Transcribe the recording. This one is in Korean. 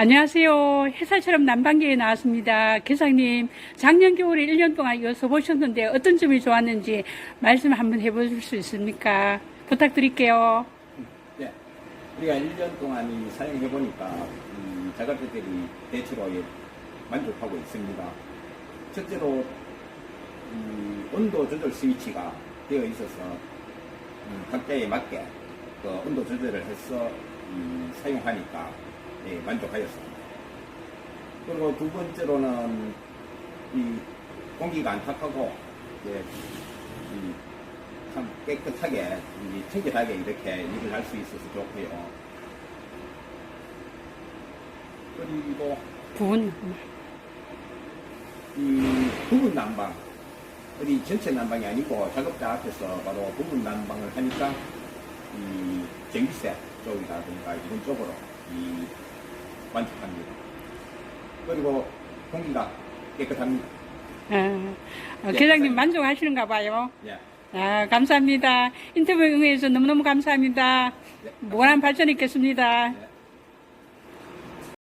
안녕하세요. 해살처럼 난방기에 나왔습니다. 계장님, 작년 겨울에 1년 동안 이어서 보셨는데 어떤 점이 좋았는지 말씀 한번 해보실 수 있습니까? 부탁드릴게요. 네. 우리가 1년 동안 이 사용해보니까 이 자갈배들이 대체로 예, 만족하고 있습니다. 첫째로 이 온도 조절 스위치가 되어 있어서 음, 각자에 맞게 그 온도 조절을 해서 이 사용하니까 예, 만족하였습니다. 그리고 두 번째로는 이 공기가 안타까고 예, 이참 깨끗하게 이 청결하게 이렇게 일을 할 수 있어서 좋고요. 그리고 부분. 이 부분 난방, 어디 전체 난방이 아니고 작업자 앞에서 바로 부분 난방을 하니까 이 전기세 쪽이라든가 이런 쪽으로 이 만족합니다. 그리고 공기가 깨끗합니다. 어, 어, 네, 계장님 네. 만족하시는가 봐요. 예. 아, 감사합니다. 인터뷰 응해주셔서 너무너무 감사합니다. 네. 무한한 발전 있겠습니다. 네.